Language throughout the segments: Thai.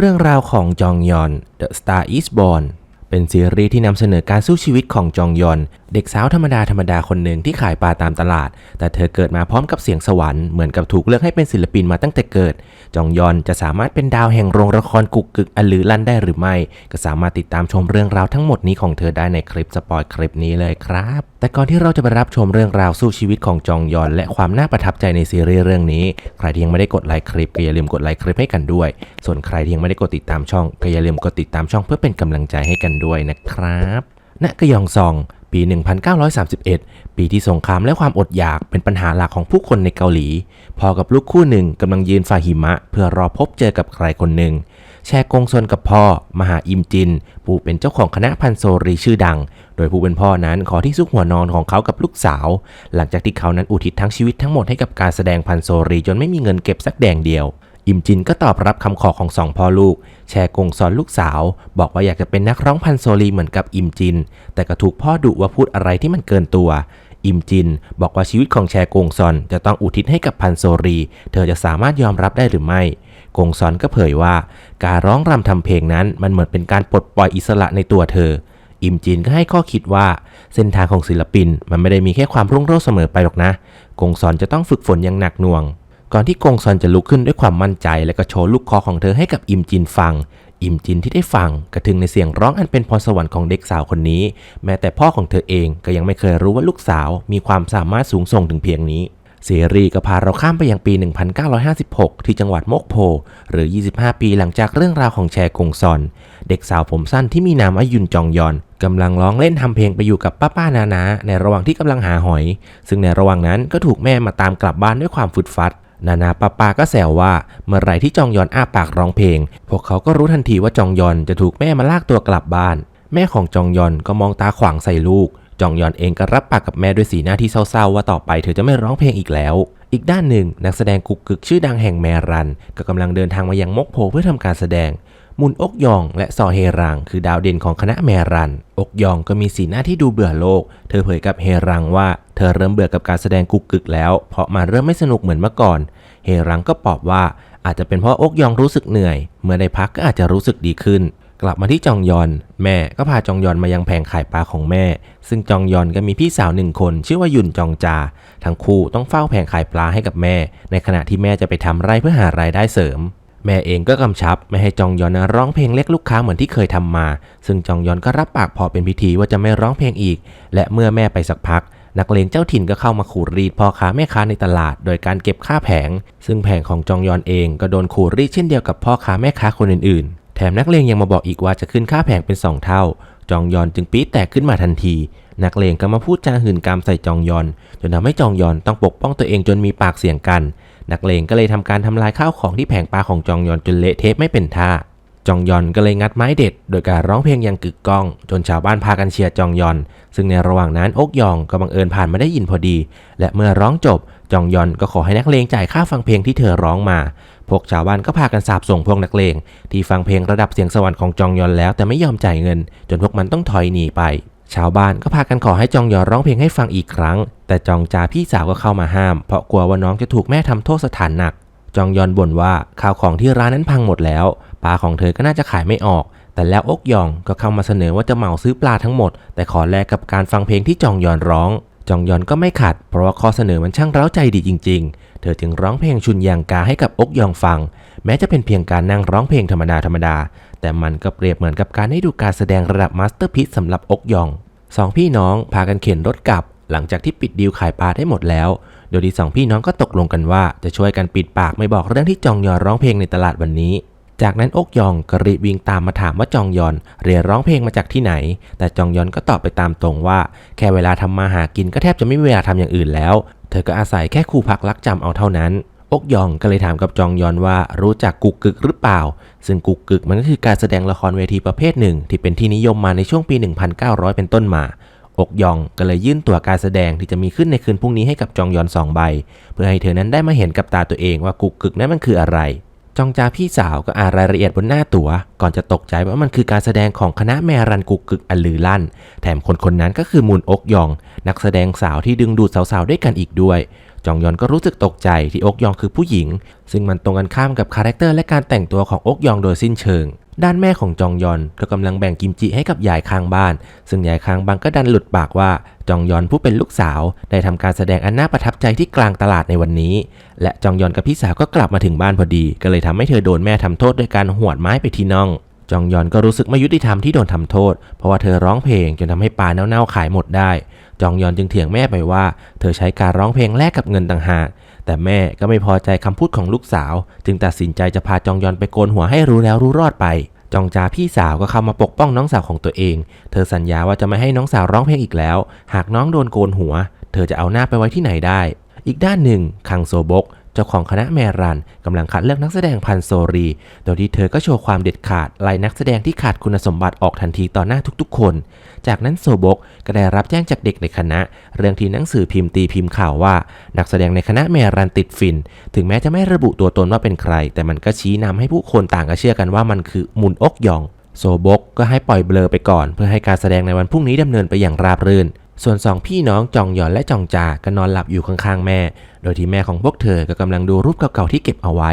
เรื่องราวของจองยอน The Star is Born เป็นซีรีส์ที่นำเสนอการสู้ชีวิตของจองยอน เด็กสาวธรรมดาธรรมดาคนหนึ่งที่ขายปลาตามตลาด แต่เธอเกิดมาพร้อมกับเสียงสวรรค์เหมือนกับถูกเลือกให้เป็นศิลปินมาตั้งแต่เกิด จองยอนจะสามารถเป็นดาวแห่งโรงละครกุกกึกอลือลั่นได้หรือไม่ ก็สามารถติดตามชมเรื่องราวทั้งหมดนี้ของเธอได้ในคลิปสปอยคลิปนี้เลยครับแต่ก่อนที่เราจะไปรับชมเรื่องราวสู้ชีวิตของจองยอน และความน่าประทับใจในซีรีส์เรื่องนี้ ใครที่ยังไม่ได้กดไลค์คลิปก็อย่าลืมกดไลค์คลิปให้กันด้วย ส่วนใครที่ยังไม่ได้กดติดตามช่องก็อย่าลืมกดติดตามช่องเพื่อเป็นกำลังใจให้กันด้วยนะครับณกยองซอง ปี 1931 ปีที่สงครามและความอดอยากเป็นปัญหาหลักของผู้คนในเกาหลี พอกับลูกคู่หนึ่งกำลังยืนฝ่าหิมะ เพื่อรอพบเจอกับใครคนหนึ่ง แชกงซนกับพ่อ มหาอิมจิน ผู้เป็นเจ้าของคณะพันโซรีชื่อดัง โดยผู้เป็นพ่อนั้นขอที่ซุกหัวนอนของเขากับลูกสาว หลังจากที่เขานั้นอุทิศทั้งชีวิตทั้งหมดให้กับการแสดงพันโซรีจนไม่มีเงินเก็บสักแดงเดียว อิมจินก็ตอบรับคำขอของสองพ่อลูก แชร์กงสอนลูกสาว บอกว่าอยากจะเป็นนักร้องพันโซลีเหมือนกับอิมจิน แต่ก็ถูกพ่อดุว่าพูดอะไรที่มันเกินตัวอิมจิน บอกว่าชีวิตของแชร์กงซอนจะต้องอุทิศให้กับพันโซรี เธอจะสามารถยอมรับได้หรือไม่ กงซอนก็เผยว่า การร้องรำทำเพลงนั้นมันเหมือนเป็นการปลดปล่อยอิสระในตัวเธอ อิมจินก็ให้ข้อคิดว่า เส้นทางของศิลปินมันไม่ได้มีแค่ความรุ่งโรจน์เสมอไปหรอกนะ กงซอนจะต้องฝึกฝนอย่างหนักหน่วง ก่อนที่กงซอนจะลุกขึ้นด้วยความมั่นใจ และก็โชว์ลูกคอของเธอให้กับอิมจินฟัง อิมจินที่ได้ฟังกระทึงในเสียงร้องอันเป็นพรสวรรค์ของเด็กสาวคนนี้ แม้แต่พ่อของเธอเองก็ยังไม่เคยรู้ว่าลูกสาวมีความสามารถสูงส่งถึงเพียงนี้ เสรีก็พาเราข้ามไปยังปี 1956 ที่จังหวัดโมกโพ หรือ 25 ปีหลังจากเรื่องราวของแชกงซอน เด็กสาวผมสั้นที่มีนามว่ายุนจองยอนกำลังร้องเล่นทำเพลงไปอยู่กับป้าป้านานา ในระหว่างที่กำลังหาหอย ซึ่งในระหว่างนั้นก็ถูกแม่มาตามกลับบ้านด้วยความฟุดฟัดนานาป้าป้าก็แซวว่าเมื่อไรที่จองยอนอ้าปากร้องเพลง พวกเขาก็รู้ทันทีว่าจองยอนจะถูกแม่มาลากตัวกลับบ้าน แม่ของจองยอนก็มองตาขวางใส่ลูก จองยอนเองก็รับปากกับแม่ด้วยสีหน้าที่เศร้าๆ ว่าต่อไปเธอจะไม่ร้องเพลงอีกแล้ว อีกด้านหนึ่ง นักแสดงกุกกึกชื่อดังแห่งแมรัน ก็กำลังเดินทางมายังมกโพเพื่อทำการแสดง มุนอกยองและซอเฮรัง คือดาวเด่นของคณะแมรัน อกยองก็มีสีหน้าที่ดูเบื่อโลก เธอเผยกับเฮรังว่าเธอเริ่มเบื่อกับการแสดงกุกกึกแล้ว เพราะมันเริ่มไม่สนุกเหมือนเมื่อก่อน เฮรังก็ปอบว่าอาจจะเป็นเพราะอกยองรู้สึกเหนื่อย เมื่อได้พักก็อาจจะรู้สึกดีขึ้น กลับมาที่จองยอน แม่ก็พาจองยอนมายังแผงขายปลาของแม่ ซึ่งจองยอนก็มีพี่สาวหนึ่งคน ชื่อว่ายุนจองจา ทั้งคู่ต้องเฝ้าแผงขายปลาให้กับแม่ ในขณะที่แม่จะไปทำไร่เพื่อหารายได้เสริม แม่เองก็กำชับ ไม่ให้จองยอนนะร้องเพลงเรียกลูกค้าเหมือนที่เคยทำมา ซึ่งจองยอนก็รับปากพอเป็นพิธีว่าจะไม่ร้องเพลงอีก และเมื่อแม่ไปสักพักนักเลงเจ้าถิ่นก็เข้ามาขูดรีดพ่อค้าแม่ค้าในตลาด โดยการเก็บค่าแผง ซึ่งแผงของจองยอนเองก็โดนขูดรีดเช่นเดียวกับพ่อค้าแม่ค้าคนอื่นๆ แถมนักเลงยังมาบอกอีกว่าจะขึ้นค่าแผงเป็นสองเท่า จองยอนจึงปี๊ดแตกขึ้นมาทันที นักเลงก็มาพูดจาหื่นกามใส่จองยอน จนทำให้จองยอนต้องปกป้องตัวเองจนมีปากเสียงกัน นักเลงก็เลยทำการทำลายข้าวของที่แผงปลาของจองยอนจนเละเทะไม่เป็นท่า จองยอนก็เลยงัดไม้เด็ด โดยการร้องเพลงอย่างกึกก้อง จนชาวบ้านพากันเชียร์จองยอน ซึ่งในระหว่างนั้นอกยองก็บังเอิญผ่านมาได้ยินพอดี และเมื่อร้องจบจองยอนก็ขอให้นักเลงจ่ายค่าฟังเพลงที่เธอร้องมา พวกชาวบ้านก็พากันสาบส่งพวกนักเลงที่ฟังเพลงระดับเสียงสวรรค์ของจองยอนแล้วแต่ไม่ยอมจ่ายเงิน จนพวกมันต้องถอยหนีไป ชาวบ้านก็พากันขอให้จองยอนร้องเพลงให้ฟังอีกครั้ง แต่จองจาพี่สาวก็เข้ามาห้าม เพราะกลัวว่าน้องจะถูกแม่ทำโทษสถานหนัก จองยอนบ่นว่าข้าวของที่ร้านนั้นพังหมดแล้วปลาของเธอก็น่าจะขายไม่ออก แต่แล้วอกยองก็เข้ามาเสนอว่าจะเหมาซื้อปลาทั้งหมด แต่ขอแลกกับการฟังเพลงที่จองยอนร้องจองยอนก็ไม่ขัด เพราะว่าข้อเสนอมันช่างเร้าใจดีจริงๆ เธอจึงร้องเพลงชุนยางกาให้กับอกยองฟัง แม้จะเป็นเพียงการนั่งร้องเพลงธรรมดาธรรมดา แต่มันก็เปรียบเหมือนกับการให้ดูการแสดงระดับมาสเตอร์พีซสำหรับอกยองสองพี่น้องพากันเข็นรถกลับ หลังจากที่ปิดดีลขายปลาได้หมดแล้ว โดยที่สองพี่น้องก็ตกลงกันว่าจะช่วยกันปิดปากไม่บอกเรื่องที่จองยอนร้องเพลงในตลาดวันนี้ จากนั้นอกยองก็รีบวิ่งตามมาถามว่าจองยอนเรียนร้องเพลงมาจากที่ไหน แต่จองยอนก็ตอบไปตามตรงว่า แค่เวลาทำมาหากินก็แทบจะไม่มีเวลาทำอย่างอื่นแล้ว เธอก็อาศัยแค่ครูพักรักจำเอาเท่านั้น อกยองก็เลยถามกับจองยอนว่ารู้จักกุกกึกหรือเปล่า ซึ่งกุกกึกมันก็คือการแสดงละครเวทีประเภทหนึ่ง ที่เป็นที่นิยมมาในช่วงปี 1900 เป็นต้นมา อกยองก็เลยยื่นตั๋วการแสดงที่จะมีขึ้นในคืนพรุ่งนี้ให้กับจองยอนสองใบ เพื่อให้เธอนั้นได้มาเห็นกับตาตัวเองว่ากุกกึกนั้นมันคืออะไร จองจาพี่สาวก็อ่านรายละเอียดบนหน้าตั๋ว ก่อนจะตกใจว่ามันคือการแสดงของคณะแมรันกุกกึกอันลือลั่น แถมคนคนนั้นก็คือมูนอกยอง นักแสดงสาวที่ดึงดูดสาวๆด้วยกันอีกด้วยจองยอนก็รู้สึกตกใจที่อกยองคือผู้หญิง ซึ่งมันตรงกันข้ามกับคาแรคเตอร์และการแต่งตัวของอกยองโดยสิ้นเชิง ด้านแม่ของจองยอนก็กำลังแบ่งกิมจิให้กับยายข้างบ้าน ซึ่งยายข้างบ้านก็ดันหลุดปากว่าจองยอนผู้เป็นลูกสาว ได้ทำการแสดงอันน่าประทับใจที่กลางตลาดในวันนี้ และจองยอนกับพี่สาวก็กลับมาถึงบ้านพอดี ก็เลยทำให้เธอโดนแม่ทำโทษด้วยการหวดไม้ไปที่น่องจองยอนก็รู้สึกไม่ยุติธรรมที่โดนทำโทษ เพราะว่าเธอร้องเพลงจนทำให้ปลาเน่าๆขายหมดได้ จองยอนจึงเถียงแม่ไปว่า เธอใช้การร้องเพลงแลกกับเงินต่างหาก แต่แม่ก็ไม่พอใจคำพูดของลูกสาว จึงตัดสินใจจะพาจองยอนไปโกนหัวให้รู้แล้วรู้รอดไป จองจาพี่สาวก็เข้ามาปกป้องน้องสาวของตัวเอง เธอสัญญาว่าจะไม่ให้น้องสาวร้องเพลงอีกแล้ว หากน้องโดนโกนหัว เธอจะเอาหน้าไปไว้ที่ไหนได้ อีกด้านหนึ่งคังโซบก จ้าของคณะแมรันกำลังคัดเลือกนักแสดงพันโซรี โดยที่เธอก็โชว์ความเด็ดขาดไล่นักแสดงที่ขาดคุณสมบัติออกทันทีต่อหน้าทุกๆ คน จากนั้นโซบกก็ได้รับแจ้งจากเด็กในคณะ เรื่องที่หนังสือพิมพ์ตีพิมพ์ข่าวว่า นักแสดงในคณะแมรันติดฟิน ถึงแม้จะไม่ระบุตัวตนว่าเป็นใคร แต่มันก็ชี้นำให้ผู้คนต่างก็เชื่อกันว่ามันคือมุนอกยองโซบกก็ให้ปล่อยเบลอไปก่อน เพื่อให้การแสดงในวันพรุ่งนี้ดำเนินไปอย่างราบรื่น ส่วนสองพี่น้องจองหยอนและจองจาก็นอนหลับอยู่ข้างๆแม่ โดยที่แม่ของพวกเธอก็กำลังดูรูปเก่าๆที่เก็บเอาไว้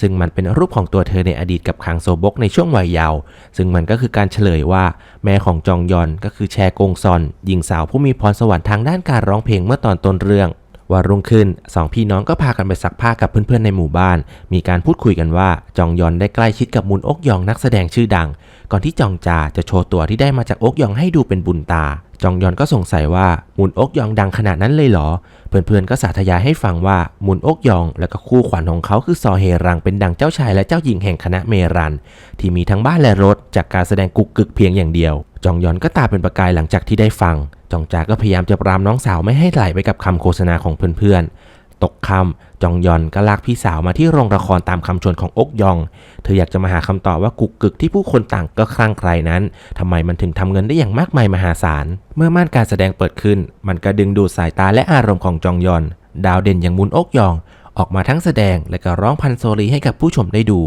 ซึ่งมันเป็นรูปของตัวเธอในอดีตกับคังโซบกในช่วงวัยเยาว์ ซึ่งมันก็คือการเฉลยว่า แม่ของจองยอนก็คือแชกงซอนหญิงสาวผู้มีพรสวรรค์ทางด้านการร้องเพลงเมื่อตอนต้นเรื่องวันรุ่งขึ้นสองพี่น้องก็พากันไปซักผ้ากับเพื่อนๆในหมู่บ้าน มีการพูดคุยกันว่าจองยอนได้ใกล้ชิดกับมุนอกยองนักแสดงชื่อดัง ก่อนที่จองจาจะโชว์ตัวที่ได้มาจากอกยองให้ดูเป็นบุญตา จองยอนก็สงสัยว่ามุนอกยองดังขนาดนั้นเลยเหรอ เพื่อนๆก็สาธยายให้ฟังว่ามุนอกยอง และก็คู่ขวัญของเขาคือซอเฮรังเป็นดังเจ้าชายและเจ้าหญิงแห่งคณะเมรัน ที่มีทั้งบ้านและรถจากการแสดงกุกกึกเพียงอย่างเดียว จองยอนก็ตาเป็นประกายหลังจากที่ได้ฟัง จองจาก็พยายามจะปรามน้องสาวไม่ให้ไหลไปกับคำโฆษณาของเพื่อนๆ ตกค่ำจองยอนก็ลากพี่สาวมาที่โรงละครตามคำชวนของอกยอง เธออยากจะมาหาคำตอบว่ากุกกึกที่ผู้คนต่างก็คลั่งไคลนั้นทำไมมันถึงทำเงินได้อย่างมากมายมหาศาล เมื่อม่านการแสดงเปิดขึ้น มันก็ดึงดูดสายตาและอารมณ์ของจองยอน ดาวเด่นอย่างมุนอกยองออกมาทั้งแสดงและก็ร้องพันโซรีให้กับผู้ชมได้ดู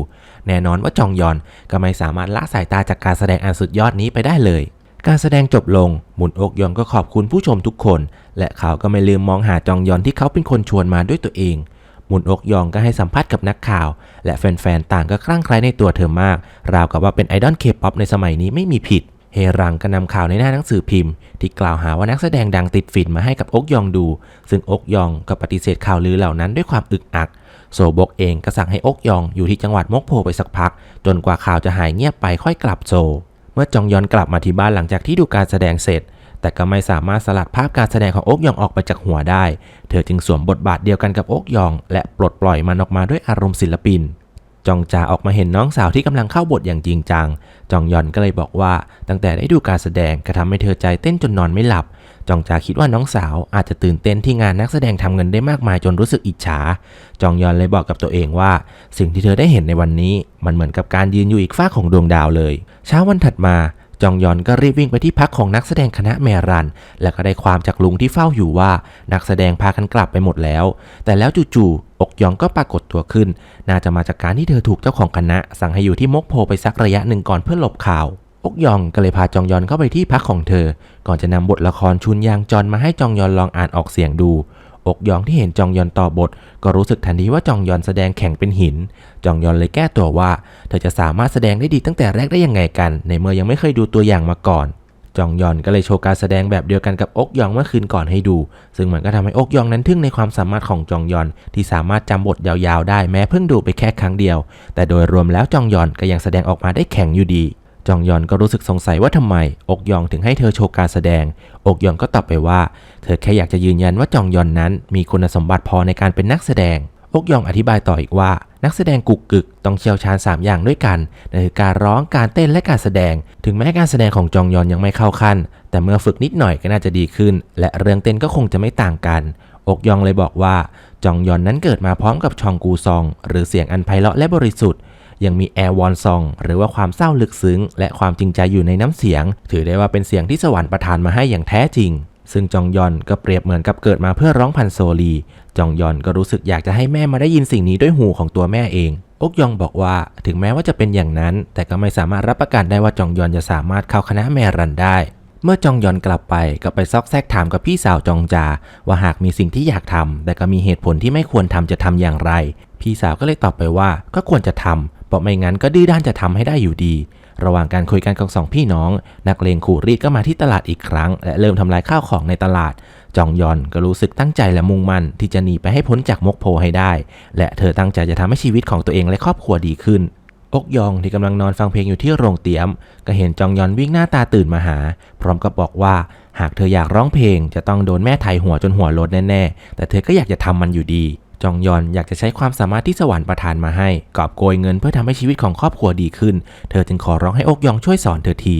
แน่นอนว่าจองยอนก็ไม่สามารถละสายตาจากการแสดงอันสุดยอดนี้ไปได้เลย การแสดงจบลง หมุนอกยอนก็ขอบคุณผู้ชมทุกคน และเขาก็ไม่ลืมมองหาจองยอนที่เขาเป็นคนชวนมาด้วยตัวเอง หมุนอกยองก็ให้สัมภาษณ์กับนักข่าว และแฟนๆ ต่างก็คลั่งไคล้ในตัวเธอมาก ราวกับว่าเป็นไอดอลเคป๊อปในสมัยนี้ไม่มีผิด เฮรังก็นำข่าวในหน้าหนังสือพิมพ์ ที่กล่าวหาว่านักแสดงดังติดฝิ่นมาให้กับอกยองดู ซึ่งอกยองก็ปฏิเสธข่าวลือเหล่านั้นด้วยความอึกอักโซบกเองก็สั่งให้อกยองอยู่ที่จังหวัดมกโพไปสักพัก จนกว่าข่าวจะหายเงียบไปค่อยกลับโซ มื่อจองยอนกลับมาที่บ้านหลังจากที่ดูการแสดงเสร็จ แต่ก็ไม่สามารถสลัดภาพการแสดงของโอกยองออกไปจากหัวได้ เธอจึงสวมบทบาทเดียวกันกับโอกยอง และปลดปล่อยมันออกมาด้วยอารมณ์ศิลปิน จองจาออกมาเห็นน้องสาวที่กำลังเข้าบทอย่างจริงจัง จองยอนก็เลยบอกว่าตั้งแต่ได้ดูการแสดงกระทำให้เธอใจเต้นจนนอนไม่หลับ จองจาคิดว่าน้องสาวอาจจะตื่นเต้นที่งานนักแสดงทำเงินได้มากมายจนรู้สึกอิจฉา จองยอนเลยบอกกับตัวเองว่า สิ่งที่เธอได้เห็นในวันนี้ มันเหมือนกับการยืนอยู่อีกฝ้ากของดวงดาวเลย เช้าวันถัดมาจองยอนก็รีบวิ่งไปที่พักของนักแสดงคณะแมรัน และก็ได้ความจากลุงที่เฝ้าอยู่ว่า นักแสดงพากันกลับไปหมดแล้ว แต่แล้วจู่ๆอกยองก็ปรากฏตัวขึ้น น่าจะมาจากการที่เธอถูกเจ้าของคณะ สั่งให้อยู่ที่มกโพไปสักระยะหนึ่งก่อนเพื่อหลบข่าว อกยองก็เลยพาจองยอนเข้าไปที่พักของเธอ ก่อนจะนำบทละครชุนยางจอนมาให้จองยอนลองอ่านออกเสียงดู อกยองที่เห็นจองยอนต่อบท ก็รู้สึกทันทีว่าจองยอนแสดงแข็งเป็นหิน จองยอนเลยแก้ตัวว่า เธอจะสามารถแสดงได้ดีตั้งแต่แรกได้ยังไงกัน ในเมื่อยังไม่เคยดูตัวอย่างมาก่อน จองยอนก็เลยโชว์การแสดงแบบเดียวกันกับอกยองเมื่อคืนก่อนให้ดู ซึ่งมันก็ทำให้อกยองนั้นทึ่งในความสามารถของจองยอนที่สามารถจำบทยาวๆ ได้แม้เพิ่งดูไปแค่ครั้งเดียว แต่โดยรวมแล้วจองยอนก็ยังแสดงออกมาได้แข็งอยู่ดี จองยอนก็รู้สึกสงสัยว่าทำไมอกยองถึงให้เธอโชว์การแสดง อกยองก็ตอบไปว่า เธอแค่อยากจะยืนยันว่าจองยอนนั้น มีคุณสมบัติพอในการเป็นนักแสดง อกยองอธิบายต่ออีกว่า นักแสดงกุกกึกต้องเชี่ยวชาญ 3 อย่างด้วยกันนั่นคือการร้องการเต้นและการแสดง ถึงแม้การแสดงของจองยอนยังไม่เข้าขั้น แต่เมื่อฝึกนิดหน่อยก็น่าจะดีขึ้น และเรื่องเต้นก็คงจะไม่ต่างกันอกยองเลยบอกว่าจองยอนนั้นเกิดมาพร้อมกับชองกูซอง หรือเสียงอันไพเราะและบริสุทธิ์ ยังมีแอร์วอนซองหรือว่าความเศร้าลึกซึ้ง และความจริงใจอยู่ในน้ำเสียง ถือได้ว่าเป็นเสียงที่สวรรค์ประทานมาให้อย่างแท้จริง ซึ่งจองยอนก็เปรียบเหมือนกับเกิดมาเพื่อร้องพันโซลี จองยอนก็รู้สึกอยากจะให้แม่มาได้ยินสิ่งนี้ด้วยหูของตัวแม่เองอกยองบอกว่าถึงแม้ว่าจะเป็นอย่างนั้น แต่ก็ไม่สามารถรับประกันได้ว่าจองยอนจะสามารถเข้าคณะแมรันได้ เมื่อจองยอนกลับไปก็ไปซอกแซกถามกับพี่สาวจองจา ว่าหากมีสิ่งที่อยากทำแต่ก็มีเหตุผลที่ไม่ควรทำจะทำอย่างไร พี่สาวก็เลยตอบไปว่าก็ควรจะทำ เพราะไม่งั้นก็ดื้อด้านจะทำให้ได้อยู่ดี ระหว่างการคุยกันของสองพี่น้อง นักเลงขู่รีดก็มาที่ตลาดอีกครั้ง และเริ่มทำลายข้าวของในตลาด จองยอนก็รู้สึกตั้งใจและมุ่งมั่นที่จะหนีไปให้พ้นจากมกโพให้ได้ และเธอตั้งใจจะทำให้ชีวิตของตัวเองและครอบครัวดีขึ้นอกยองที่กำลังนอนฟังเพลงอยู่ที่โรงเตี๊ยม ก็เห็นจองยอนวิ่งหน้าตาตื่นมาหา พร้อมกับบอกว่า หากเธออยากร้องเพลง จะต้องโดนแม่ไถหัวจนหัวลดแน่ๆ แต่เธอก็อยากจะทำมันอยู่ดี จองยอนอยากจะใช้ความสามารถที่สวรรค์ประทานมาให้ กอบโกยเงินเพื่อทำให้ชีวิตของครอบครัวดีขึ้น เธอจึงขอร้องให้อกยองช่วยสอนเธอที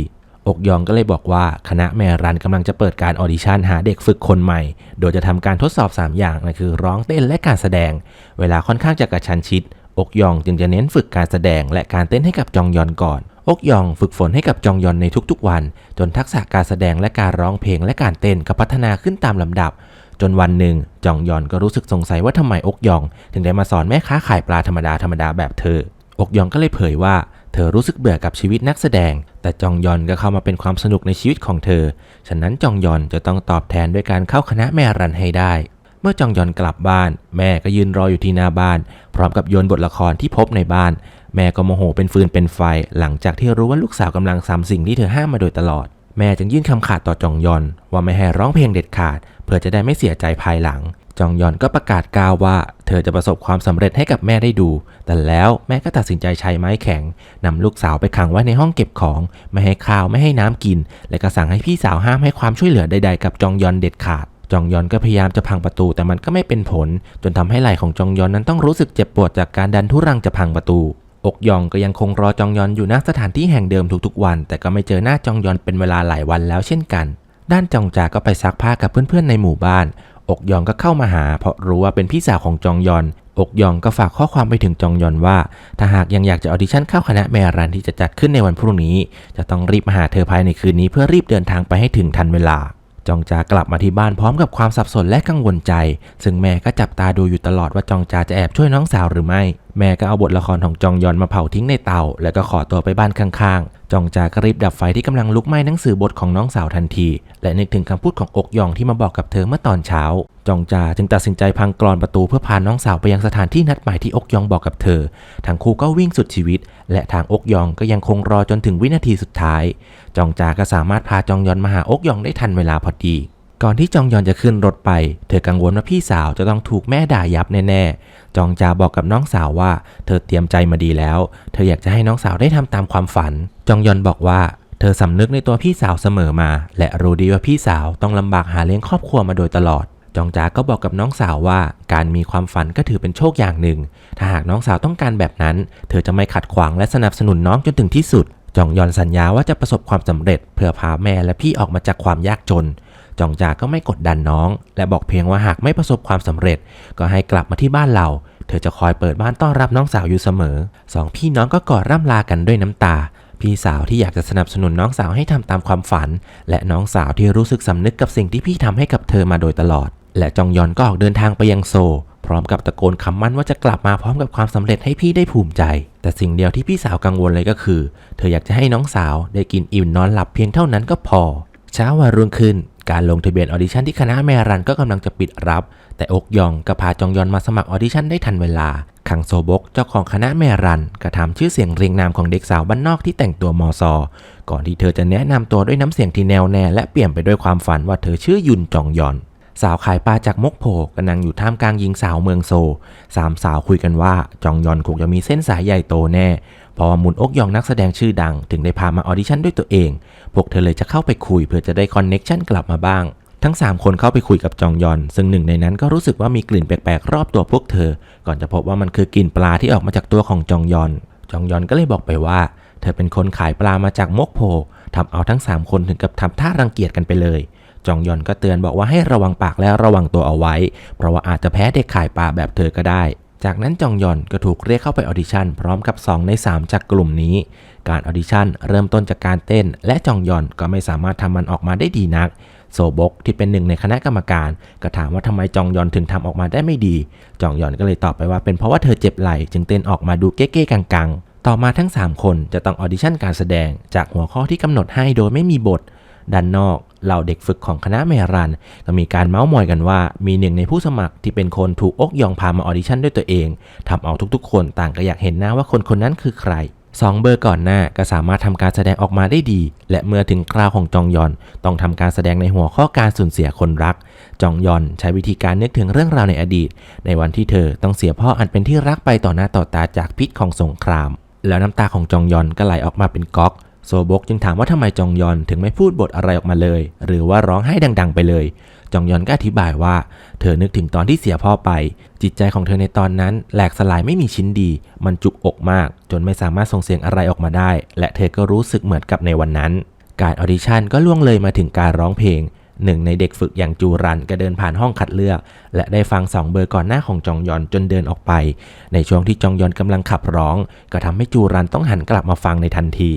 อกยองก็เลยบอกว่าคณะแมรันกำลังจะเปิดการออดิชั่นหาเด็กฝึกคนใหม่ โดยจะทำการทดสอบ 3 อย่างนั่นคือร้องเต้นและการแสดง เวลาค่อนข้างจะกระชันชิด อกยองจึงจะเน้นฝึกการแสดงและการเต้นให้กับจองยอนก่อน อกยองฝึกฝนให้กับจองยอนในทุกๆวัน จนทักษะการแสดงและการร้องเพลงและการเต้นก็พัฒนาขึ้นตามลำดับ จนวันหนึ่งจองยอนก็รู้สึกสงสัยว่าทำไมอกยอง ถึงได้มาสอนแม่ค้าขายปลาธรรมดาธรรมดาแบบเธอ อกยองก็เลยเผยว่าเธอรู้สึกเบื่อกับชีวิตนักแสดง แต่จองยอนก็เข้ามาเป็นความสนุกในชีวิตของเธอ ฉะนั้นจองยอนจะต้องตอบแทนด้วยการเข้าคณะแม่รันให้ได้ เมื่อจองยอนกลับบ้าน แม่ก็ยืนรออยู่ที่หน้าบ้าน พร้อมกับโยนบทละครที่พบในบ้าน แม่ก็โมโหเป็นฟืนเป็นไฟ หลังจากที่รู้ว่าลูกสาวกำลังซ้ำสิ่งที่เธอห้ามมาโดยตลอด แม่จึงยื่นคำขาดต่อจองยอนว่าไม่ให้ร้องเพลงเด็ดขาด เพื่อจะได้ไม่เสียใจภายหลัง จองยอนก็ประกาศกล่าวว่า เธอจะประสบความสำเร็จให้กับแม่ได้ดู แต่แล้วแม่ก็ตัดสินใจใช้ไม้แข็งนำลูกสาวไปขังไว้ในห้องเก็บของ ไม่ให้ข้าวไม่ให้น้ำกิน และก็สั่งให้พี่สาวห้ามให้ความช่วยเหลือใดๆกับจองยอนเด็ดขาดจองยอนก็พยายามจะพังประตูแต่มันก็ไม่เป็นผล จนทำให้ไหล่ของจองยอนนั้นต้องรู้สึกเจ็บปวดจากการดันทุรังจะพังประตู กยองก็ยังคงรอจองยอนอยู่ณสถานที่แห่งเดิมทุกๆวัน แต่ก็ไม่เจอหน้าจองยอนเป็นเวลาหลายวันแล้วเช่นกัน ด้านจองจาก็ไปซักผ้ากับเพื่อนๆในหมู่บ้าน อกยองก็เข้ามาหา เพราะรู้ว่าเป็นพี่สาวของจองยอน อกยองก็ฝากข้อความไปถึงจองยอนว่า ถ้าหากยังอยากจะออดิชั่นเข้าคณะแมรันที่จะจัดขึ้นในวันพรุ่งนี้ จะต้องรีบมาหาเธอภายในคืนนี้เพื่อรีบเดินทางไปให้ถึงทันเวลาจองจากลับมาที่บ้านพร้อมกับความสับสนและกังวลใจ ซึ่งแม่ก็จับตาดูอยู่ตลอดว่าจองจาจะแอบช่วยน้องสาวหรือไม่ แม่ก็เอาบทละครของจองยอนมาเผาทิ้งในเตา แล้วก็ขอตัวไปบ้านข้างๆ จองจาก็รีบดับไฟที่กำลังลุกไหม้หนังสือบทของน้องสาวทันที และนึกถึงคำพูดของอกยองที่มาบอกกับเธอเมื่อตอนเช้า จองจาจึงตัดสินใจพังกรอนประตูเพื่อพาน้องสาวไปยังสถานที่นัดหมายที่อกยองบอกกับเธอ ทั้งคู่ก็วิ่งสุดชีวิต และทางอกยองก็ยังคงรอจนถึงวินาทีสุดท้าย จองจาก็สามารถพาจองยอนมาหาอกยองได้ทันเวลาพอดี ก่อนที่จองยอนจะขึ้นรถไป เธอกังวลว่าพี่สาวจะต้องถูกแม่ด่ายับแน่ๆ จองจาบอกกับน้องสาวว่า เธอเตรียมใจมาดีแล้ว เธออยากจะให้น้องสาวได้ทำตามความฝัน จองยอนบอกว่า เธอสำนึกในตัวพี่สาวเสมอมา และรู้ดีว่าพี่สาวต้องลำบากหาเลี้ยงครอบครัวมาโดยตลอด จองจาก็บอกกับน้องสาวว่า การมีความฝันก็ถือเป็นโชคอย่างหนึ่ง ถ้าหากน้องสาวต้องการแบบนั้น เธอจะไม่ขัดขวางและสนับสนุนน้องจนถึงที่สุดจองยอนสัญญาว่าจะประสบความสำเร็จเพื่อพาแม่และพี่ออกมาจากความยากจน จองจาก็ไม่กดดันน้อง และบอกเพียงว่าหากไม่ประสบความสำเร็จ ก็ให้กลับมาที่บ้านเรา เธอจะคอยเปิดบ้านต้อนรับน้องสาวอยู่เสมอสองพี่น้องก็กอดร่ำลากันด้วยน้ำตา พี่สาวที่อยากจะสนับสนุนน้องสาวให้ทำตามความฝัน และน้องสาวที่รู้สึกสำนึกกับสิ่งที่พี่ทำให้กับเธอมาโดยตลอด และจองยอนก็ออกเดินทางไปยังโซพร้อมกับตะโกนคำมั่นว่าจะกลับมาพร้อมกับความสำเร็จให้พี่ได้ภูมิใจ แต่สิ่งเดียวที่พี่สาวกังวลเลยก็คือ เธออยากจะให้น้องสาวได้กินอิ่มนอนหลับเพียงเท่านั้นก็พอ เช้าวันรุ่งขึ้น การลงทะเบียนออดิชั่นที่คณะแมรันก็กำลังจะปิดรับ แต่อกยองก็พาจองยอนมาสมัครออดิชั่นได้ทันเวลาคังโซบกเจ้าของคณะแมรันก็ถามชื่อเสียงเรียงนามของเด็กสาวบ้านนอกที่แต่งตัวมอซอ ก่อนที่เธอจะแนะนำตัวด้วยน้ำเสียงที่แนวแน่และเปลี่ยนไปด้วยความฝันว่าเธอชื่อยุนจองยอน สาวขายปลาจากมกโพก็นั่งอยู่ท่ามกลางหญิงสาวเมืองโซ สามสาวคุยกันว่าจองยอนคงจะมีเส้นสายใหญ่โตแน่ เพราะว่ามุนอกยองนักแสดงชื่อดัง ถึงได้พามาออดิชั่นด้วยตัวเอง พวกเธอเลยจะเข้าไปคุยเพื่อจะได้คอนเน็กชันกลับมาบ้าง ทั้ง 3 คนเข้าไปคุยกับจองยอน ซึ่งหนึ่งในนั้นก็รู้สึกว่ามีกลิ่นแปลกๆ รอบตัวพวกเธอ ก่อนจะพบว่ามันคือกลิ่นปลาที่ออกมาจากตัวของจองยอน จองยอนก็เลยบอกไปว่า เธอเป็นคนขายปลามาจากมกโพทำเอาทั้ง 3 คนถึงกับทำท่ารังเกียจกันไปเลยจองยอนก็เตือนบอกว่าให้ระวังปากและระวังตัวเอาไว้ เพราะว่าอาจจะแพ้เด็กขายปลาแบบเธอก็ได้ จากนั้นจองยอนก็ถูกเรียกเข้าไปออดิชั่นพร้อมกับ 2 ใน 3 จากกลุ่มนี้ การออดิชั่นเริ่มต้นจากการเต้น และจองยอนก็ไม่สามารถทำมันออกมาได้ดีนัก โซบกที่เป็นหนึ่งในคณะกรรมการ ก็ถามว่าทำไมจองยอนถึงทำออกมาได้ไม่ดี จองยอนก็เลยตอบไปว่าเป็นเพราะว่าเธอเจ็บไหล่จึงเต้นออกมาดูเก๊ๆกังๆ ต่อมาทั้ง 3 คนจะต้องออดิชั่นการแสดงจากหัวข้อที่กำหนดให้โดยไม่มีบท ด้านนอกเหล่าเด็กฝึกของคณะเมรัน ก็มีการเมาส์มอยกันว่า มีหนึ่งในผู้สมัครที่เป็นคนถูกอกยองพามาออดิชั่นด้วยตัวเองทำเอาทุกๆ คนต่างก็อยากเห็นหน้าว่าคนคนนั้นคือใครสองเบอร์ก่อนหน้าก็สามารถทำการแสดงออกมาได้ดี และเมื่อถึงคราวของจองยอน ต้องทำการแสดงในหัวข้อการสูญเสียคนรัก จองยอนใช้วิธีการนึกถึงเรื่องราวในอดีต ในวันที่เธอต้องเสียพ่ออันเป็นที่รักไปต่อหน้าต่อตาจากพิษของสงคราม แล้วน้ำตาของจองยอนก็ไหลออกมาเป็นก๊อก โซบกจึงถามว่าทำไมจองยอนถึงไม่พูดบทอะไรออกมาเลย หรือว่าร้องไห้ดัง ๆ ไปเลย จองยอนก็อธิบายว่า เธอนึกถึงตอนที่เสียพ่อไป จิตใจของเธอในตอนนั้นแหลกสลายไม่มีชิ้นดี มันจุกอกมาก จนไม่สามารถส่งเสียงอะไรออกมาได้ และเธอก็รู้สึกเหมือนกับในวันนั้น การออดิชั่นก็ล่วงเลยมาถึงการร้องเพลง หนึ่งในเด็กฝึกอย่างจูรันก็เดินผ่านห้องคัดเลือก และได้ฟังสองเบอร์ก่อนหน้าของจองยอนจนเดินออกไป ในช่วงที่จองยอนกำลังขับร้อง ก็ทำให้จูรันต้องหันกลับมาฟังในทันที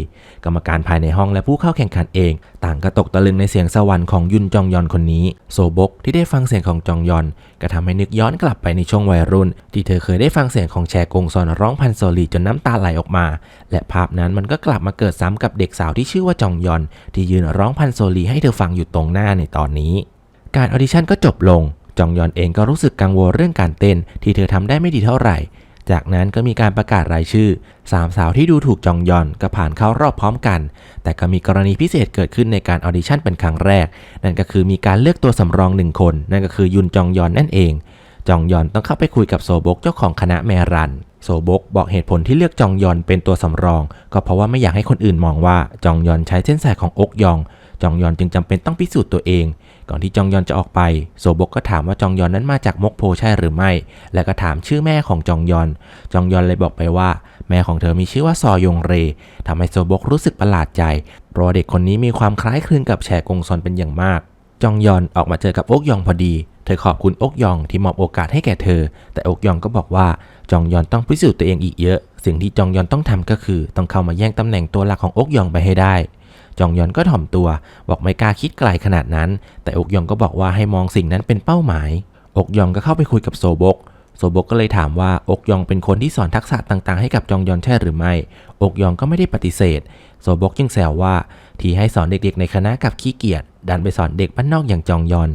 กรรมการภายในห้องและผู้เข้าแข่งขันเอง ต่างก็ตกตะลึงในเสียงสวรรค์ของยุนจองยอนคนนี้ โซบกที่ได้ฟังเสียงของจองยอน ก็ทำให้นึกย้อนกลับไปในช่วงวัยรุ่น ที่เธอเคยได้ฟังเสียงของแชกงซอนร้องพันโซลีจนน้ำตาไหลออกมา และภาพนั้นมันก็กลับมาเกิดซ้ำกับเด็กสาวที่ชื่อว่าจองยอน ที่ยืนร้องพันโซลีให้เธอฟังอยู่ตรงหน้าในตอนนี้ การออดิชั่นก็จบลง จองยอนเองก็รู้สึกกังวลเรื่องการเต้น ที่เธอทำได้ไม่ดีเท่าไหร่ จากนั้นก็มีการประกาศรายชื่อสามสาวที่ดูถูกจองยอนก็ผ่านเข้ารอบพร้อมกัน แต่ก็มีกรณีพิเศษเกิดขึ้นในการออดิชั่นเป็นครั้งแรก นั่นก็คือมีการเลือกตัวสำรองหนึ่งคน นั่นก็คือยุนจองยอนนั่นเองจองยอนต้องเข้าไปคุยกับโซบกเจ้าของคณะแมรัน โซบกบอกเหตุผลที่เลือกจองยอนเป็นตัวสำรอง ก็เพราะว่าไม่อยากให้คนอื่นมองว่าจองยอนใช้เส้นสายของอกยอง จองยอนจึงจำเป็นต้องพิสูจน์ตัวเอง ก่อนที่จองยอนจะออกไป โซบกก็ถามว่าจองยอนนั้นมาจากมกโพใช่หรือไม่ และก็ถามชื่อแม่ของจองยอน จองยอนเลยบอกไปว่า แม่ของเธอมีชื่อว่าซอยงเรทำให้โซบกรู้สึกประหลาดใจ เพราะเด็กคนนี้มีความคล้ายคลึงกับแชกงซอนเป็นอย่างมาก จองยอนออกมาเจอกับอกยองพอดี เธอขอบคุณอกยองที่มอบโอกาสให้แก่เธอ แต่อกยองก็บอกว่าจองยอนต้องพิสูจน์ตัวเองอีกเยอะ สิ่งที่จองยอนต้องทำก็คือ ต้องเข้ามาแย่งตำแหน่งตัวหลักของอกยองไปให้ได้ จองยอนก็ถ่อมตัว บอกไม่กล้าคิดไกลขนาดนั้น แต่อกยองก็บอกว่าให้มองสิ่งนั้นเป็นเป้าหมาย อกยองก็เข้าไปคุยกับโซบกโซบกก็เลยถามว่าอกยองเป็นคนที่สอนทักษะต่างๆ ให้กับจองยอนใช่หรือไม่ อกยองก็ไม่ได้ปฏิเสธ โซบกจึงแซวว่า ที่ให้สอนเด็กๆในคณะกับขี้เกียจดันไปสอนเด็กบ้านนอกอย่างจองยอน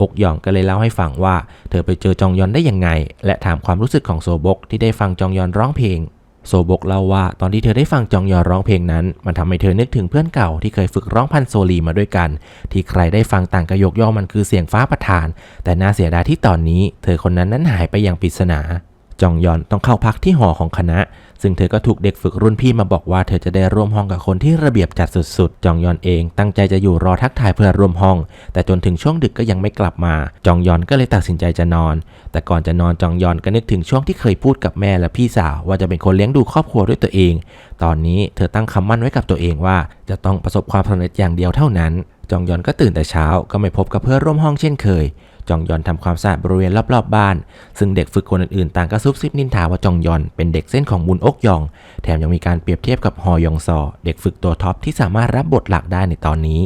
อกยองก็เลยเล่าให้ฟังว่า เธอไปเจอจองยอนได้ยังไง และถามความรู้สึกของโซบกที่ได้ฟังจองยอนร้องเพลง โซบกเล่าว่าตอนที่เธอได้ฟังจองยอร้องเพลงนั้น มันทำให้เธอนึกถึงเพื่อนเก่าที่เคยฝึกร้องพันโซลีมาด้วยกัน ที่ใครได้ฟังต่างกระยกย่อมันคือเสียงฟ้าประทาน แต่น่าเสียดายที่ตอนนี้ เธอคนนั้นนั้นหายไปอย่างปริศนา จองยอนต้องเข้าพักที่หอของคณะ ซึ่งเธอก็ถูกเด็กฝึกรุ่นพี่มาบอกว่าเธอจะได้ร่วมห้องกับคนที่ระเบียบจัดสุดๆ จองยอนเองตั้งใจจะอยู่รอทักทายเพื่อร่วมห้อง แต่จนถึงช่วงดึกก็ยังไม่กลับมา จองยอนก็เลยตัดสินใจจะนอน แต่ก่อนจะนอนจองยอนก็นึกถึงช่วงที่เคยพูดกับแม่และพี่สาวว่าจะเป็นคนเลี้ยงดูครอบครัวด้วยตัวเอง ตอนนี้เธอตั้งคำมั่นไว้กับตัวเองว่า จะต้องประสบความสำเร็จอย่างเดียวเท่านั้นจองยอนก็ตื่นแต่เช้าก็ไม่พบกับเพื่อนร่วมห้องเช่นเคย จองยอนทำความสะอาดบริเวณรอบๆบบ้าน ซึ่งเด็กฝึกคนอื่นๆต่างก็ซุบซิบนินทาว่าจองยอนเป็นเด็กเส้นของมุนอกยอง แถมยังมีการเปรียบเทียบกับฮอยองซอ เด็กฝึกตัวท็อปที่สามารถรับบทหลักได้ในตอนนี้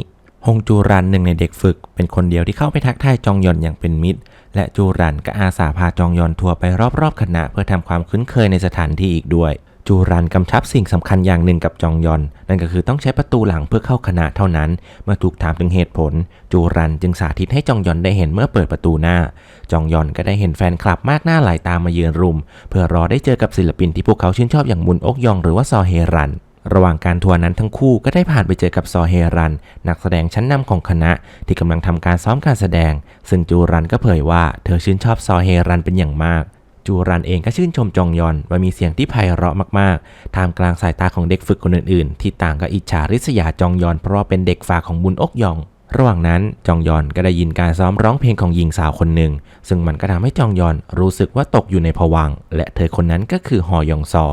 ฮงจูรันหนึ่งในเด็กฝึก เป็นคนเดียวที่เข้าไปทักทายจองยอนอย่างเป็นมิตร และจูรันก็อาสาพาจองยอนทัวร์ไปรอบๆคณะเพื่อทำความคุ้นเคยในสถานที่อีกด้วย จูรันกำชับสิ่งสำคัญอย่างหนึ่งกับจองยอน นั่นก็คือต้องใช้ประตูหลังเพื่อเข้าคณะเท่านั้น เมื่อถูกถามถึงเหตุผล จูรันจึงสาธิตให้จองยอนได้เห็นเมื่อเปิดประตูหน้า จองยอนก็ได้เห็นแฟนคลับมากหน้าหลายตามาเยือนรุม เพื่อรอได้เจอกับศิลปินที่พวกเขาชื่นชอบอย่างมุนอกยองหรือว่าซอเฮรันระหว่างการทัวร์นั้นทั้งคู่ก็ได้ผ่านไปเจอกับซอเฮรัน นักแสดงชั้นนำของคณะที่กำลังทำการซ้อมการแสดง ซึ่งจูรันก็เผยว่าเธอชื่นชอบซอเฮรันเป็นอย่างมาก จูรันเองก็ชื่นชมจองยอนว่ามีเสียงที่ไพเราะมากๆ ท่ามกลางสายตาของเด็กฝึกคนอื่นๆ ที่ต่างก็อิจฉาริษยาจองยอนเพราะว่าเป็นเด็กฝากของบุญอกยอง ระหว่างนั้นจองยอนก็ได้ยินการซ้อมร้องเพลงของหญิงสาวคนหนึ่ง ซึ่งมันก็ทำให้จองยอนรู้สึกว่าตกอยู่ในภวังและเธอคนนั้นก็คือฮอยองซอ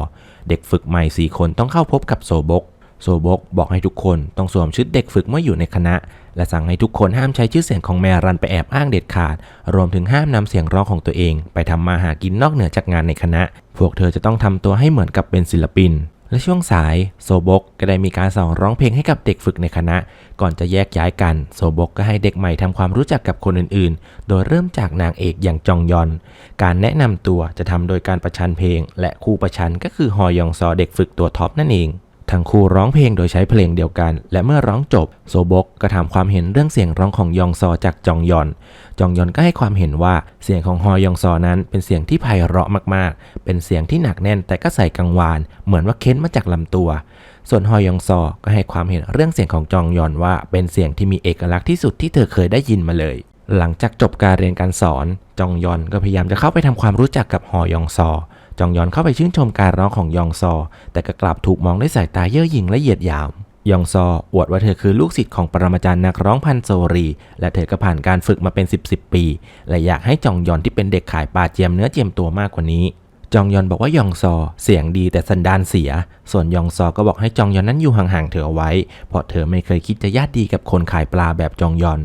เด็กฝึกใหม่สี่คนต้องเข้าพบกับโซบก โซบกบอกให้ทุกคนต้องสวมชุดเด็กฝึกเมื่ออยู่ในคณะ และสั่งให้ทุกคนห้ามใช้ชื่อเสียงของแมรันไปแอบอ้างเด็ดขาด รวมถึงห้ามนำเสียงร้องของตัวเอง ไปทำมาหากินนอกเหนือจากงานในคณะ พวกเธอจะต้องทำตัวให้เหมือนกับเป็นศิลปิน และช่วงสายโซบกก็ได้มีการสอนร้องเพลงให้กับเด็กฝึกในคณะ ก่อนจะแยกย้ายกันโซบกก็ให้เด็กใหม่ทำความรู้จักกับคนอื่นๆ โดยเริ่มจากนางเอกอย่างจองยอน การแนะนำตัวจะทำโดยการประชันเพลง และคู่ประชันก็คือฮอยองซอเด็กฝึกตัวท็อปนั่นเอง ทั้งคู่ร้องเพลงโดยใช้เพลงเดียวกัน และเมื่อร้องจบโซบกก็ถามความเห็นเรื่องเสียงร้องของยองซอจากจองยอน จองยอนก็ให้ความเห็นว่าเสียงของฮอยองซอนั้นเป็นเสียงที่ไพเราะมากๆ เป็นเสียงที่หนักแน่นแต่ก็ใส่กังวาน เหมือนว่าเค้นมาจากลำตัว ส่วนฮอยองซอก็ให้ความเห็นเรื่องเสียงของจองยอนว่าเป็นเสียงที่มีเอกลักษณ์ที่สุดที่เธอเคยได้ยินมาเลยหลังจากจบการเรียนการสอน จองยอนก็พยายามจะเข้าไปทำความรู้จักกับฮอยองซอ จองยอนเข้าไปชื่นชมการร้องของยองซอ แต่ก็กลับถูกมองด้วยสายตาเย่อหยิ่งและเหยียดหยาม ยองซออวดว่าเธอคือลูกศิษย์ของปรมาจารย์นักร้องพันโซรี และเธอก็ผ่านการฝึกมาเป็น 10บสปี และอยากให้จองยอนที่เป็นเด็กขายปลาเจียมเนื้อเจียมตัวมากกว่านี้ จองยอนบอกว่ายองซอ เสียงดีแต่สันดานเสีย ส่วนยองซอก็บอกให้จองยอนนั้นอยู่ห่างๆเธอเอาไว้ เพราะเธอไม่เคยคิดจะญาติดีกับคนขายปลาแบบจองยอน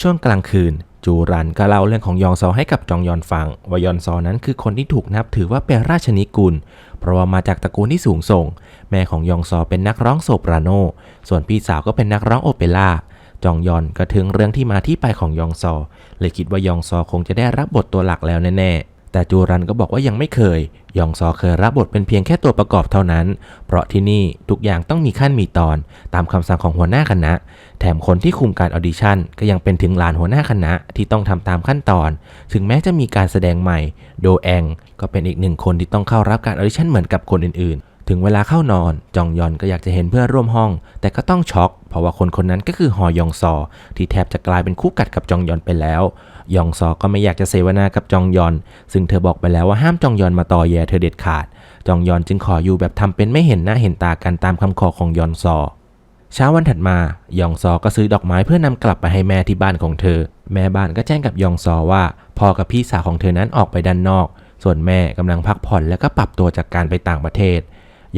ช่วงกลางคืน จูรันก็เล่าเรื่องของยองซอให้กับจองยอนฟัง ว่ายอนซอนั้นคือคนที่ถูกนับถือว่าเป็นราชนิกุล เพราะว่ามาจากตระกูลที่สูงส่ง แม่ของยองซอเป็นนักร้องโซปราโน ส่วนพี่สาวก็เป็นนักร้องโอเปร่าจองยอนก็ถึงเรื่องที่มาที่ไปของยองซอ เลยคิดว่ายองซอคงจะได้รับบทตัวหลักแล้วแน่แต่จูรันก็บอกว่ายังไม่เคย ยองซอเคยรับบทเป็นเพียงแค่ตัวประกอบเท่านั้น เพราะที่นี่ทุกอย่างต้องมีขั้นมีตอนตามคำสั่งของหัวหน้าคณะ แถมคนที่คุมการออดิชั่นก็ยังเป็นถึงหลานหัวหน้าคณะที่ต้องทำตามขั้นตอน ถึงแม้จะมีการแสดงใหม่ โดแอง ก็เป็นอีกหนึ่งคนที่ต้องเข้ารับการออดิชั่นเหมือนกับคนอื่นๆ ถึงเวลาเข้านอน จองยอนก็อยากจะเห็นเพื่อนร่วมห้อง แต่ก็ต้องช็อก เพราะว่าคนคนนั้นก็คือฮอยองซอ ที่แทบจะกลายเป็นคู่กัดกับจองยอนไปแล้ว ยองซอก็ไม่อยากจะเสวนากับจองยอน ซึ่งเธอบอกไปแล้วว่าห้ามจองยอนมาต่อแย่เธอเด็ดขาด จองยอนจึงขออยู่แบบทำเป็นไม่เห็นหน้าเห็นตากันตามคำขอของยอนซอ เช้าวันถัดมายองซอก็ซื้อดอกไม้เพื่อนำกลับไปให้แม่ที่บ้านของเธอ แม่บ้านก็แจ้งกับยองซอว่าพ่อกับพี่สาวของเธอนั้นออกไปด้านนอก ส่วนแม่กำลังพักผ่อนแล้วก็ปรับตัวจากการไปต่างประเทศ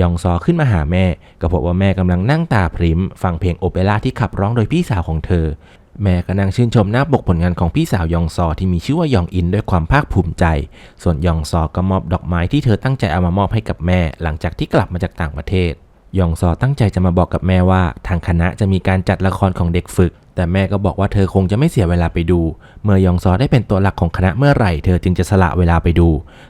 ยองซอขึ้นมาหาแม่ ก็พบว่าแม่กำลังนั่งตาพริมฟังเพลงโอเปร่าที่ขับร้องโดยพี่สาวของเธอ แม่ก็นั่งชื่นชมหน้าปกผลงานของพี่สาวยองซอที่มีชื่อว่ายองอินด้วยความภาคภูมิใจ ส่วนยองซอก็มอบดอกไม้ที่เธอตั้งใจเอามามอบให้กับแม่ หลังจากที่กลับมาจากต่างประเทศ ยองซอตั้งใจจะมาบอกกับแม่ว่า ทางคณะจะมีการจัดละครของเด็กฝึก แต่แม่ก็บอกว่าเธอคงจะไม่เสียเวลาไปดู เมื่อยองซอได้เป็นตัวหลักของคณะเมื่อไหร่เธอจึงจะสละเวลาไปดู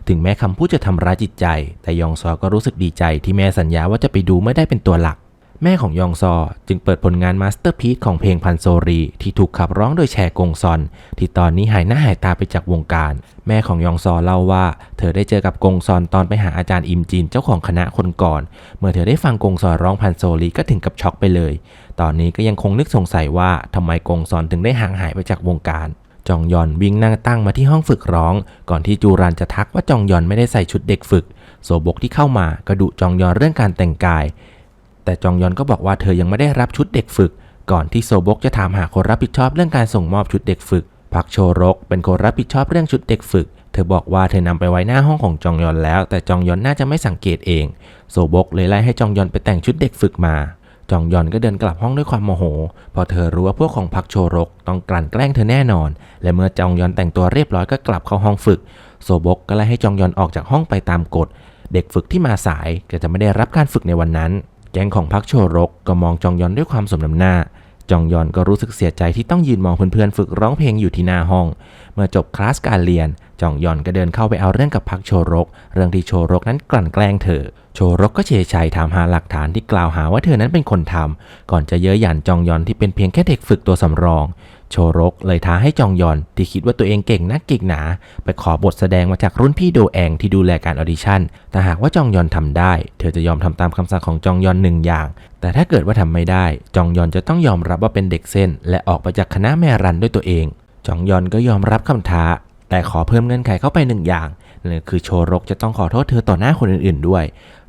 ถึงแม้คำพูดจะทำร้ายจิตใจ แต่ยองซอก็รู้สึกดีใจที่แม่สัญญาว่าจะไปดูเมื่อได้เป็นตัวหลัก แม่ของยองซอจึงเปิดผลงานมาสเตอร์พีซของเพลงพันโซรี ที่ถูกขับร้องโดยแชร์กงซอน ที่ตอนนี้หายหน้าหายตาไปจากวงการ แม่ของยองซอเล่าว่า เธอได้เจอกับกงซอนตอนไปหาอาจารย์อิมจินเจ้าของคณะคนก่อน เมื่อเธอได้ฟังกงซอนร้องพันโซรีก็ถึงกับช็อกไปเลย ตอนนี้ก็ยังคงนึกสงสัยว่าทำไมกงซอนถึงได้ห่างหายไปจากวงการจองยอนวิ่งนั่งตั้งมาที่ห้องฝึกร้อง ก่อนที่จูรันจะทักว่าจองยอนไม่ได้ใส่ชุดเด็กฝึก โซบกที่เข้ามาก็ดุจองยอนเรื่องการแต่งกาย แต่จองยอนก็บอกว่าเธอยังไม่ได้รับชุดเด็กฝึก ก่อนที่โซบกจะถามหาคนรับผิดชอบเรื่องการส่งมอบชุดเด็กฝึก พักโชรกเป็นคนรับผิดชอบเรื่องชุดเด็กฝึก เธอบอกว่าเธอนำไปไว้หน้าห้องของจองยอนแล้ว แต่จองยอนน่าจะไม่สังเกตเอง โซบกเลยไล่ให้จองยอนไปแต่งชุดเด็กฝึกมา จองยอนก็เดินกลับห้องด้วยความโมโห พอเธอรู้ว่าพวกของพักโชรกต้องกลั่นแกล้งเธอแน่นอน และเมื่อจองยอนแต่งตัวเรียบร้อยก็กลับเข้าห้องฝึก โซบกก็ไล่ให้จองยอนออกจากห้องไปตามกฎ เด็กฝึกที่มาสายก็จะไม่ได้รับการฝึกในวันนั้น แก๊งของพักโชรกก็มองจองยอนด้วยความสมน้ำหน้า จองยอนก็รู้สึกเสียใจที่ต้องยืนมองเพื่อนๆฝึกร้องเพลงอยู่ที่หน้าห้อง เมื่อจบคลาสการเรียน จองยอนก็เดินเข้าไปเอาเรื่องกับพักโชรก เรื่องที่โชรกนั้นกลั่นแกล้งเธอ โชรกก็เฉยชัยถามหาหลักฐานที่กล่าวหาว่าเธอนั้นเป็นคนทำก่อนจะเย้ยหยันจองยอนที่เป็นเพียงแค่เด็กฝึกตัวสำรอง โชรกเลยท้าให้จองยอนที่คิดว่าตัวเองเก่งนักเก่งหนา ไปขอบทแสดงมาจากรุ่นพี่โดแองที่ดูแลการออดิชั่น แต่หากว่าจองยอนทำได้ เธอจะยอมทำตามคำสั่งของจองยอนหนึ่งอย่าง แต่ถ้าเกิดว่าทำไม่ได้ จองยอนจะต้องยอมรับว่าเป็นเด็กเส้น และออกไปจากคณะแม่รันด้วยตัวเอง จองยอนก็ยอมรับคำท้า แต่ขอเพิ่มเงื่อนไขเข้าไปหนึ่งอย่างนั่นคือโชรกจะต้องขอโทษเธอต่อหน้าคนอื่น ๆ ด้วย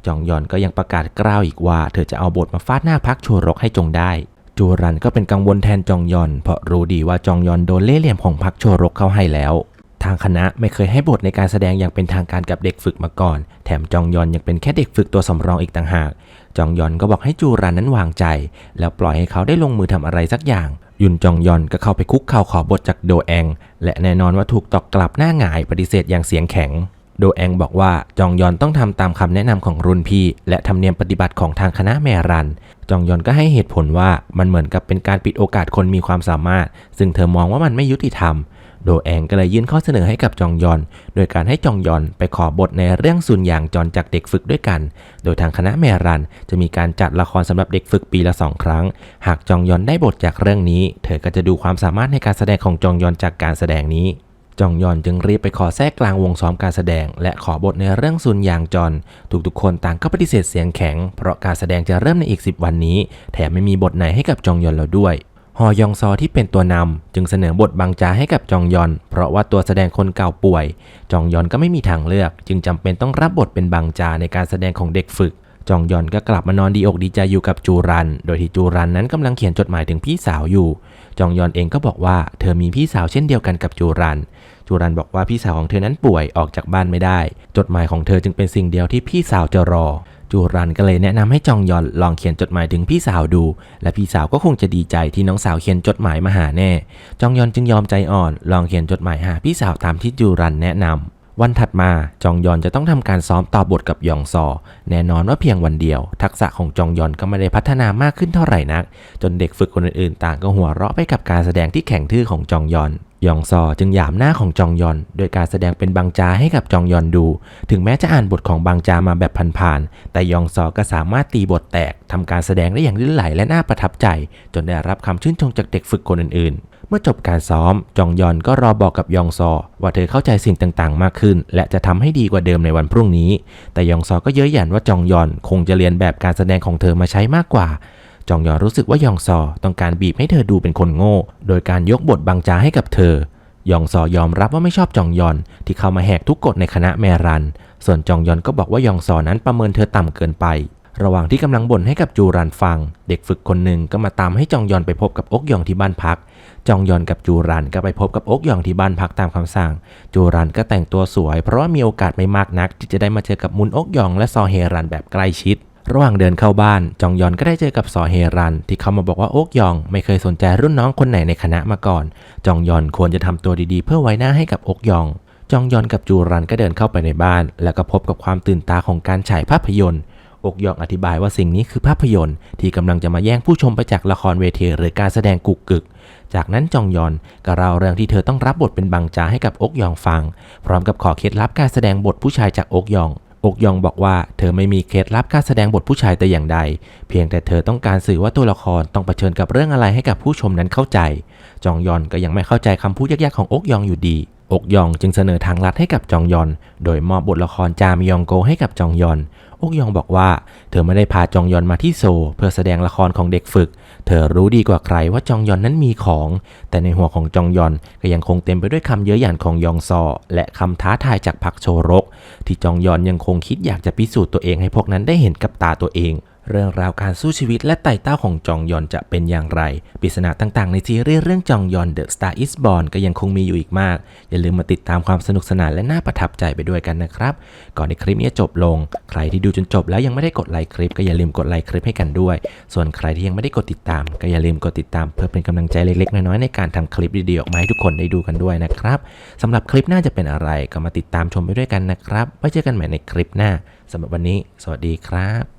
จองยอนก็ยังประกาศกล้าวอีกว่า เธอจะเอาบทมาฟาดหน้าพักโชรกให้จงได้ จูรันก็เป็นกังวลแทนจองยอน เพราะรู้ดีว่าจองยอนโดนเล่เหลี่ยมของพักโชรกเข้าให้แล้ว ทางคณะไม่เคยให้บทในการแสดงอย่างเป็นทางการกับเด็กฝึกมาก่อน แถมจองยอนยังเป็นแค่เด็กฝึกตัวสำรองอีกต่างหาก จองยอนก็บอกให้จูรันนั้นวางใจ แล้วปล่อยให้เขาได้ลงมือทำอะไรสักอย่าง ยุนจองยอนก็เข้าไปคุกเข่าขอบทจากโดแอง และแน่นอนว่าถูกตอกกลับหน้าหงายปฏิเสธอย่างเสียงแข็ง โดแองบอกว่าจองยอนต้องทำตามคำแนะนำของรุ่นพี่ และธรรมเนียมปฏิบัติของทางคณะแมรัน จองยอนก็ให้เหตุผลว่ามันเหมือนกับเป็นการปิดโอกาสคนมีความสามารถ ซึ่งเธอมองว่ามันไม่ยุติธรรม โดแองก็เลยยื่นข้อเสนอให้กับจองยอน โดยการให้จองยอนไปขอบทในเรื่องสุนยางจอนจากเด็กฝึกด้วยกัน โดยทางคณะแมรัน จะมีการจัดละครสำหรับเด็กฝึกปีละสองครั้ง หากจองยอนได้บทจากเรื่องนี้ เธอก็จะดูความสามารถในการแสดงของจองยอนจากการแสดงนี้ จองยอนจึงรีบไปขอแทรกกลางวงซ้อมการแสดง และขอบทในเรื่องซุนยางจอนทุกๆคนต่างก็ปฏิเสธเสียงแข็ง เพราะการแสดงจะเริ่มในอีก 10 วันนี้ แถมไม่มีบทไหนให้กับจองยอนแล้วด้วยฮอยองซอที่เป็นตัวนำจึงเสนอบทบางจาให้กับจองยอน เพราะว่าตัวแสดงคนเก่าป่วย จองยอนก็ไม่มีทางเลือก จึงจำเป็นต้องรับบทเป็นบางจาในการแสดงของเด็กฝึก จองยอนก็กลับมานอนดีอกดีใจอยู่กับจูรัน โดยที่จูรันนั้นกำลังเขียนจดหมายถึงพี่สาวอยู่ จองยอนเองก็บอกว่าเธอมีพี่สาวเช่นเดียวกันกับจูรัน จูรันบอกว่าพี่สาวของเธอนั้นป่วยออกจากบ้านไม่ได้ จดหมายของเธอจึงเป็นสิ่งเดียวที่พี่สาวจะรอ จูรันก็เลยแนะนำให้จองยอนลองเขียนจดหมายถึงพี่สาวดู และพี่สาวก็คงจะดีใจที่น้องสาวเขียนจดหมายมาหาแน่ จองยอนจึงยอมใจอ่อน ลองเขียนจดหมายหาพี่สาวตามที่จูรันแนะนำวันถัดมาจองยอนจะต้องทำการซ้อมต่อบทกับยองซอ แน่นอนว่าเพียงวันเดียว ทักษะของจองยอนก็ไม่ได้พัฒนามากขึ้นเท่าไหร่นัก จนเด็กฝึกคนอื่นๆ ต่างก็หัวเราะไปกับการแสดงที่แข็งทื่อของจองยอนยองซอจึงหยามหน้าของจองยอนโดยการแสดงเป็นบางจาให้กับจองยอนดู ถึงแม้จะอ่านบทของบางจามาแบบผ่านๆ แต่ยองซอก็สามารถตีบทแตกทำการแสดงได้อย่างลื่นไหลและน่าประทับใจ จนได้รับคำชื่นชมจากเด็กฝึกคนอื่นๆ เมื่อจบการซ้อม จองยอนก็รอบอกกับยองซอ ว่าเธอเข้าใจสิ่งต่างๆ มากขึ้น และจะทำให้ดีกว่าเดิมในวันพรุ่งนี้ แต่ยองซอก็เย้ยหยันว่าจองยอนคงจะเรียนแบบการแสดงของเธอมาใช้มากกว่า จองยอนรู้สึกว่ายองซอต้องการบีบให้เธอดูเป็นคนโง่ โดยการยกบทบางจาให้กับเธอยองซอยอมรับว่าไม่ชอบจองยอนที่เข้ามาแหกทุกกฎในคณะแมรัน ส่วนจองยอนก็บอกว่ายองซอนั้นประเมินเธอต่ำเกินไป ระหว่างที่กำลังบ่นให้กับจูรันฟัง เด็กฝึกคนหนึ่งก็มาตามให้จองยอนไปพบกับอกยองที่บ้านพัก จองยอนกับจูรันก็ไปพบกับอกยองที่บ้านพักตามคำสั่ง จูรันก็แต่งตัวสวย เพราะว่ามีโอกาสไม่มากนักที่จะได้มาเจอกับมุนอกยองและซอเฮรันแบบใกล้ชิด ระหว่างเดินเข้าบ้านจองยอนก็ได้เจอกับซอเฮรัน ที่เขามาบอกว่าโอกยองไม่เคยสนใจรุ่นน้องคนไหนในคณะมาก่อน จองยอนควรจะทำตัวดีๆ เพื่อไว้หน้าให้กับอกยอง จองยอนกับจูรันก็เดินเข้าไปในบ้าน แล้วก็พบกับความตื่นตาของการฉายภาพยนตร์อกยองอธิบายว่าสิ่งนี้คือภาพยนตร์ที่กำลังจะมาแย่งผู้ชมไปจากละครเวทีหรือการแสดงกุกกึก จากนั้นจองยอนก็เล่าเรื่องที่เธอต้องรับบทเป็นบางจาให้กับอกยองฟัง พร้อมกับขอเคล็ดลับการแสดงบทผู้ชายจากอกยอง อกยองบอกว่าเธอไม่มีเคล็ดลับการแสดงบทผู้ชายแต่อย่างใด เพียงแต่เธอต้องการสื่อว่าตัวละครต้องเผชิญกับเรื่องอะไรให้กับผู้ชมนั้นเข้าใจ จองยอนก็ยังไม่เข้าใจคำพูดยากๆของอกยองอยู่ดี อกยองจึงเสนอทางลัดให้กับจองยอน โดยมอบบทละครจามยองโกให้กับจองยอน อกยองบอกว่า เธอไม่ได้พาจองยอนมาที่โซ เพื่อแสดงละครของเด็กฝึก เธอรู้ดีกว่าใครว่าจองยอนนั้นมีของ แต่ในหัวของจองยอนก็ยังคงเต็มไปด้วยคำเย้ยหยันของยองซอ และคำท้าทายจากพักโชรก ที่จองยอนยังคงคิดอยากจะพิสูจน์ตัวเองให้พวกนั้นได้เห็นกับตาตัวเอง เรื่องราวการสู้ชีวิตและไต่เต้าของจองยอนจะเป็นอย่างไรปริศนาต่างๆ ในซีรีส์เรื่องจองยอน The Star is Born ก็ยังคงมีอยู่อีกมาก อย่าลืมมาติดตามความสนุกสนานและน่าประทับใจไปด้วยกันนะครับ ก่อนที่คลิปนี้จบลง ใครที่ดูจนจบแล้วยังไม่ได้กดไลค์คลิป ก็อย่าลืมกดไลค์คลิปให้กันด้วย ส่วนใครที่ยังไม่ได้กดติดตาม ก็อย่าลืมกดติดตามเพื่อเป็นกำลังใจเล็กๆน้อยๆในการทำคลิปดีๆออกมาให้ทุกคนได้ดูกันด้วยนะครับสำหรับคลิปหน้าจะเป็นอะไรก็มาติดตามชมไปด้วยกันนะครับไว้เจอกันใหม่ในคลิปหน้าสำหรับวันนี้ สวัสดีครับ